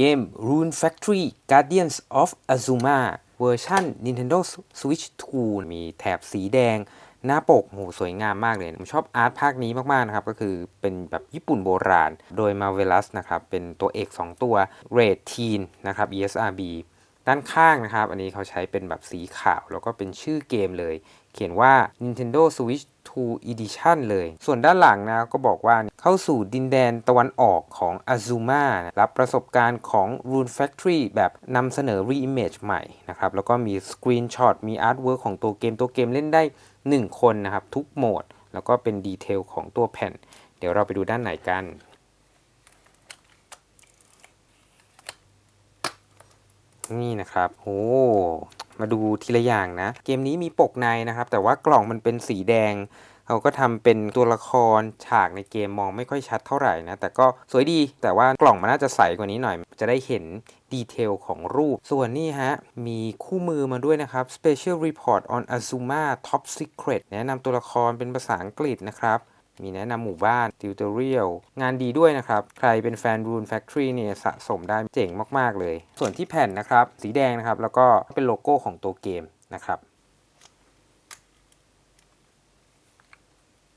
เกม Rune Factory Guardians of Azuma เวอร์ชัน Nintendo Switch 2 มีแถบสีแดง หน้าปกโหสวยงามมากเลย ผมชอบอาร์ตภาคนี้มาก ๆ นะครับ ก็คือเป็นแบบญี่ปุ่นโบราณ โดย Marvelous นะครับ เป็นตัวเอก 2 ตัว Red Teen นะครับ ESRB ด้านข้างนะครับ อันนี้เขาใช้เป็นแบบสีขาว แล้วก็เป็นชื่อเกมเลย เขียนว่า Nintendo Switch 2 Edition เลย ส่วนด้านหลังนะก็บอกว่าเข้าสู่ดินแดนตะวันออกของ Azuma รับประสบการณ์ของ Rune Factory แบบนำเสนอ Reimage ใหม่นะครับ แล้วก็มีสกรีนช็อตมีอาร์ตเวิร์กของตัวเกมตัวเกมเล่นได้ 1 คนนะครับ ทุกโหมด แล้วก็เป็นดีเทลของตัวแผ่น เดี๋ยวเราไปดูด้านไหนกัน นี่นะครับโอ้มาดูทีละอย่างนะ เกมนี้มีปกในนะครับ แต่ว่ากล่องมันเป็นสีแดงเขาก็ทำเป็นตัวละครฉากในเกมมองไม่ค่อยชัดเท่าไหร่นะ แต่ก็สวยดีแต่ว่ากล่องมันน่าจะใสกว่านี้หน่อย จะได้เห็นดีเทลของรูป ส่วนนี่ฮะ มีคู่มือมาด้วยนะครับ Special Report on Azuma Top Secret แนะนำตัวละครเป็นภาษาอังกฤษนะครับ มีแนะนำหมู่บ้านติวเตอรียลงานดีด้วยนะครับ ใครเป็นแฟนรูนแฟคทอรี่เนี่ยสะสมได้เจ๋งมาก ๆ เลย ส่วนที่แผ่นนะครับ สีแดงนะครับ แล้วก็เป็นโลโก้ของตัวเกมนะครับ